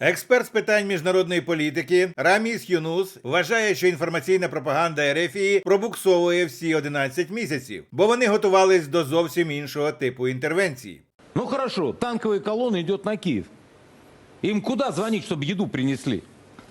Експерт з питань міжнародної політики Раміс Юнус вважає, що інформаційна пропаганда Ерефії пробуксовує всі 11 місяців, бо вони готувались до зовсім іншого типу інтервенції. Ну хорошо, танкові колони йдуть на Київ. Їм куди дзвонити, щоб їду принесли?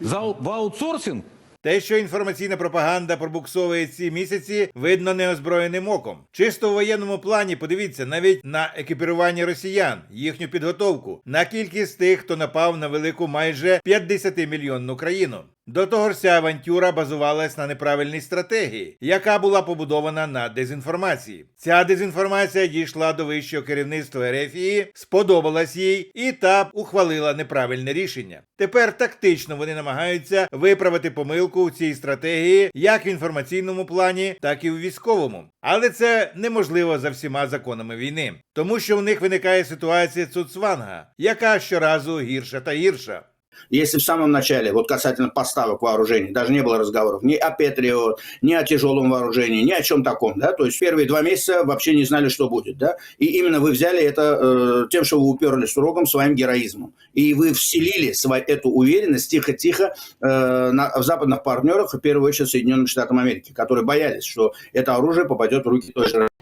За, в аутсорсинг? Те, що інформаційна пропаганда пробуксовує ці місяці, видно неозброєним оком. Чисто в воєнному плані подивіться навіть на екіпірування росіян, їхню підготовку, на кількість тих, хто напав на велику майже 50-мільйонну країну. До того ж, ця авантюра базувалась на неправильній стратегії, яка була побудована на дезінформації. Ця дезінформація дійшла до вищого керівництва Ерефії, сподобалась їй, і та ухвалила неправильне рішення. Тепер тактично вони намагаються виправити помилку у цій стратегії як в інформаційному плані, так і в військовому. Але це неможливо за всіма законами війни, тому що в них виникає ситуація Цуцванга, яка щоразу гірша та гірша. Если в самом начале, вот касательно поставок вооружений, даже не было разговоров ни о Патриот, ни о тяжелом вооружении, ни о чем таком, да, то есть первые два месяца вообще не знали, что будет, да, и именно вы взяли это э, тем, что вы уперлись рогом своим героизмом, и вы вселили свою, эту уверенность тихо-тихо э, в западных партнерах, в первую очередь Соединенных Штатов Америки, которые боялись, что это оружие попадет в руки той же